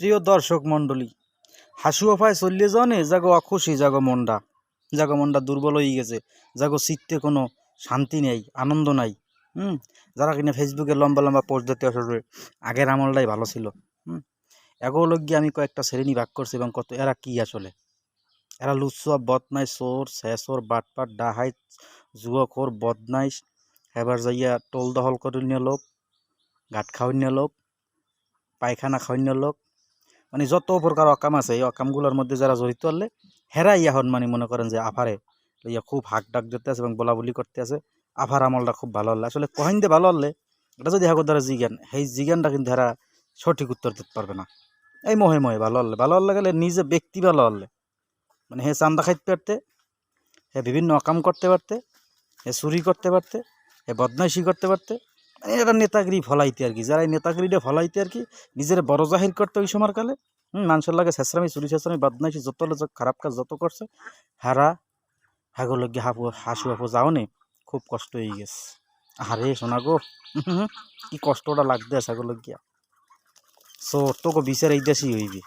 প্রিয় দর্শক মণ্ডলী, হাসু অফায় চললে জনে, যাগো অখুশি যাগো মন্ডা যাগো মন্ডা দুর্বল হয়ে গেছে। যাগো চিত্তে কোনো শান্তি নেই, আনন্দ নাই, হুম? যারা কিনা ফেসবুকে লম্বা লম্বা পোস্ট দিতে আসলে আগের আমলটাই ভালো ছিল, হুম? এগো লোক গিয়ে আমি কয়েকটা শ্রেণি ভাগ করছি এবং কত, এরা কি আসলে? এরা লুচ্ছা বদনাই চোর, শেষর, বাটপাট ডাহাই যুৱকৰ বদনাইশ এবার যাইয়া টোল দখল করে নিয়ে লোক গাঁত খাওয়ান্য লোক, পায়খানা খাওয়ান্য লোক মানে যত প্রকার অকাম আছে, এই অকামগুলোর মধ্যে যারা জড়িত হলে হেরাই এখন মানে মনে করেন যে আফারে। ইয়া খুব হাক ডাক দিতে আছে এবং বলা বলি করতে আছে। আফার আমলটা খুব ভালো হলে। আসলে কহিন দিয়ে ভালো হলে, এটা যদি হাগর দ্বারা জিজ্ঞান সেই জিজ্ঞানটা কিন্তু হেরা সঠিক উত্তর দিতে পারবে না। এই মহে মহে ভালো হলে ভালো হলে গেলে নিজে ব্যক্তি ভালো হলে। মানে হে চান্দা খাইতে পারতে, হে বিভিন্ন অকাম করতে পারতে, হে চুরি করতে পারতে, হে বদমাইশি করতে পারতে মানে এটা নেতাগিরি ফলাইতে আর কি। যারা এই নেতাগিরিটা ফলাইতে আর কি, নিজের বড় জাহির করতে ওই সময় কালে। হুম মানুষের লাগে শেষরামি, চুরি শেষরামি, বদমাইশি, যত খারাপ কাজ যত করছে, হারা হাগর লগে হাফু, হাসু যাও নে, খুব কষ্ট হয়ে গেছে। আরে শোনা গো কি কষ্টটা লাগতে আছে হাগর লগিয়া সো তোকে বিচার এই দেশই হইবি।